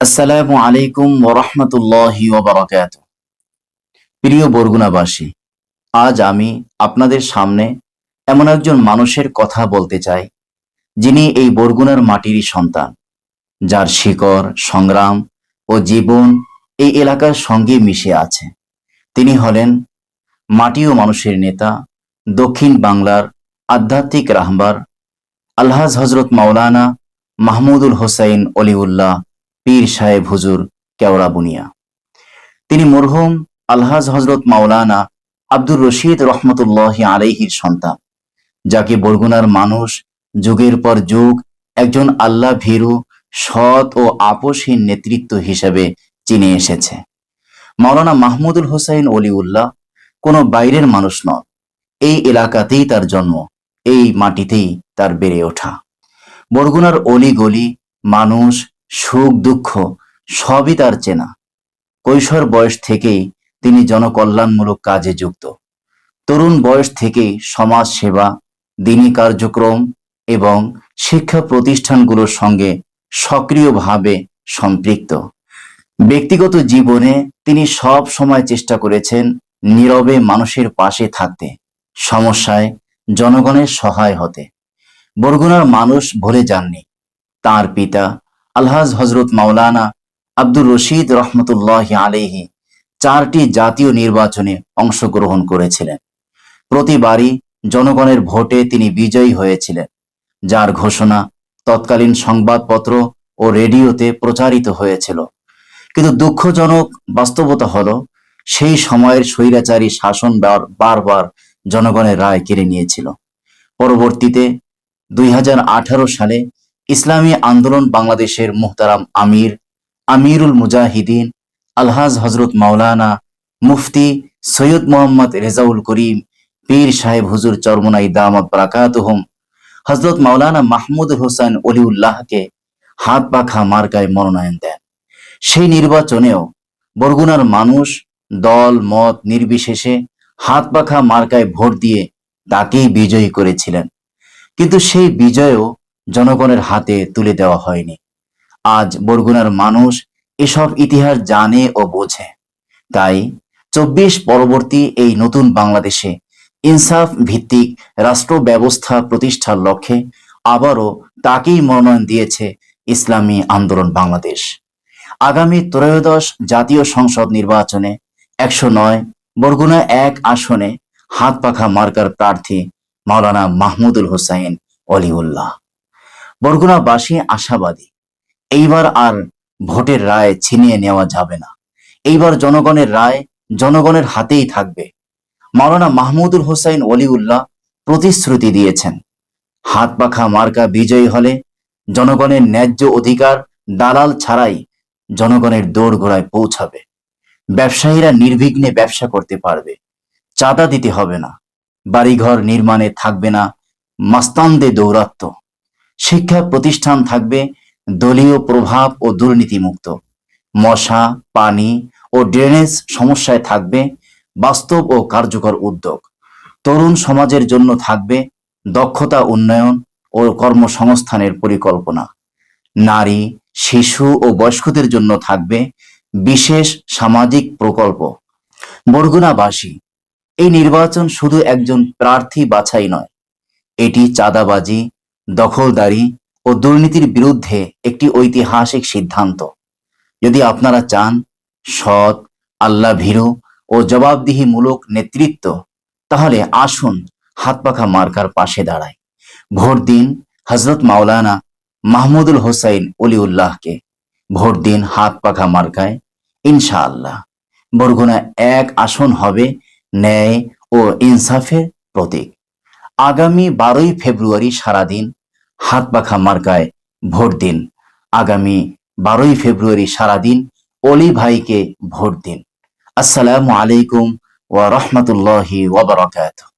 আসসালামু আলাইকুম ওরহমতুল্লাহি ওবরাকাত প্রিয় বরগুনাবাসী, আজ আমি আপনাদের সামনে এমন একজন মানুষের কথা বলতে চাই, যিনি এই বরগুনার মাটিরই সন্তান, যার শিকড়, সংগ্রাম ও জীবন এই এলাকার সঙ্গে মিশে আছে। তিনি হলেন মাটি ও মানুষের নেতা, দক্ষিণ বাংলার আধ্যাত্মিক রাহবার আলহাজ হজরত মাওলানা মাহমুদুল হোসাইন অলিউল্লাহ পীর সাহেব হুজুর কেওড়া বুনিয়া। তিনি মরহুম আলহাজ হজরত মাওলানা আব্দুর রশিদ রহমতুল্লাহ আলাইহির সন্তান, যাকে বরগুনার মানুষ যুগের পর যুগ একজন আল্লাহ ভীরু, সৎ ও আপোষহীন নেতৃত্ব হিসেবে চিনে এসেছে। মাওলানা মাহমুদুল হোসাইন অলিউল্লাহ কোনো বাইরের মানুষ নন। এই এলাকাতেই তার জন্ম, এই মাটিতেই তার বেড়ে ওঠা। বরগুনার অলি গলি, মানুষ সুখ, দুঃখ সবই তার চেনা। কৈশোর বয়স থেকেই তিনি জনকল্যাণমূলক কাজে যুক্ত। তরুণ বয়স থেকেই সমাজ সেবা দিনী কার্যক্রম এবং শিক্ষা প্রতিষ্ঠানগুলোর সঙ্গে সক্রিয়ভাবে সম্পৃক্ত। ব্যক্তিগত জীবনে তিনি সব সময় চেষ্টা করেছেন নীরবে মানুষের পাশে থাকতে, সমস্যায় জনগণের সহায় হতে। বরগুনার মানুষ ভুলে যাননি। তার পিতা আলহাজ হজরত মাওলানা আব্দুর রশিদ রহমতুল্লাহ আলেহি চারটি জাতীয় নির্বাচনে অংশগ্রহণ করেছিলেন। প্রতিবারই জনগণের ভোটে তিনি বিজয়ী হয়েছিলেন, যার ঘোষণা তৎকালীন সংবাদপত্র ও রেডিওতে প্রচারিত হয়েছিল। কিন্তু দুঃখজনক বাস্তবতা হলো, সেই সময়ের স্বৈরাচারী শাসন বারবার জনগণের রায় কেড়ে নিয়েছিল। পরবর্তীতে দুই হাজার আঠারো সালে ইসলামী আন্দোলন বাংলাদেশের মুহতারাম আমির, আমিরুল মুজাহিদিন, আলহাজ হজরত মাওলানা মুফতি সৈয়দ মোহাম্মদ রেজাউল করিম, পীর সাহেব হুজুর চরমনাই দামত বারাকাতুহুম, হজরত মাওলানা মাহমুদ হোসেন অলিউল্লাহকে হাত পাখা মার্কায় মনোনয়ন দেন। সেই নির্বাচনেও বরগুনার মানুষ দল, মত নির্বিশেষে হাত পাখা মার্কায় ভোট দিয়ে তাকেই বিজয়ী করেছিলেন। কিন্তু সেই বিজয়ও জনগণের হাতে তুলে দেওয়া হয়নি। আজ বরগুনার মানুষ এসব ইতিহাস জানে ও বোঝে। তাই চব্বিশ পরবর্তী এই নতুন বাংলাদেশে ইনসাফ ভিত্তিক রাষ্ট্র ব্যবস্থা প্রতিষ্ঠার লক্ষ্যে আবারও তাকেই মনোনয়ন দিয়েছে ইসলামী আন্দোলন বাংলাদেশ। আগামী ত্রয়োদশ জাতীয় সংসদ নির্বাচনে একশো নয়, বরগুনা এক আসনে হাত পাখা মার্কার প্রার্থী মাওলানা মাহমুদুল হোসাইন অলিউল্লাহ। বরগুনাবাসী আশাবাদী। এইবার আর ভোটের রায় ছিনিয়ে নেওয়া যাবে না। এইবার জনগণের রায় জনগণের হাতেই থাকবে। মাওলানা মাহমুদুল হোসাইন অলিউল্লাহ প্রতিশ্রুতি দিয়েছেন। হাত পাখা মার্কা বিজয়ী হলে জনগণের ন্যায্য অধিকার দালাল ছাড়াই জনগণের দৌড় গোড়ায় পৌঁছাবে। ব্যবসায়ীরা নির্বিঘ্নে ব্যবসা করতে পারবে। চাঁদা দিতে হবে না। বাড়িঘর নির্মাণে থাকবে না। মাস্তানদের দৌরাত্ম শিক্ষা প্রতিষ্ঠান থাকবে দলীয় প্রভাব ও দুর্নীতিমুক্ত। মশা, পানি ও ড্রেনেজ সমস্যায় থাকবে বাস্তব ও কার্যকর উদ্যোগ। তরুণ সমাজের জন্য থাকবে দক্ষতা উন্নয়ন ও কর্মসংস্থানের পরিকল্পনা। নারী, শিশু ও বয়স্কদের জন্য থাকবে বিশেষ সামাজিক প্রকল্প। বরগুনাবাসী, এই নির্বাচন শুধু একজন প্রার্থী বাছাই নয়, এটি চাঁদাবাজি দখলদারি ও দুর্নীতির বিরুদ্ধে একটি ঐতিহাসিক সিদ্ধান্ত। যদি আপনারা চান সৎ আল্লাহ ভীরু ও জবাবদিহিমূলক নেতৃত্ব, তাহলে আসুন হাত পাখা মার্কার পাশে দাঁড়ায় ভোট দিন হজরত মাওলানা মাহমুদুল হোসাইন অলিউল্লাহকে ভোট দিন হাত পাখা মার্কায় ইনশাআল্লাহ। বরগুনা এক আসন হবে ন্যায় ও ইনসাফের প্রতীক। আগামী বারোই ফেব্রুয়ারি সারাদিন হাত পাখা মার্কায় ভোট দিন। আগামী বারোই ফেব্রুয়ারি সারাদিন অলি ভাইকে ভোট দিন। আসসালামু আলাইকুম ওয়া রহমতুল্লাহি ওয়া বারাকাতুহু।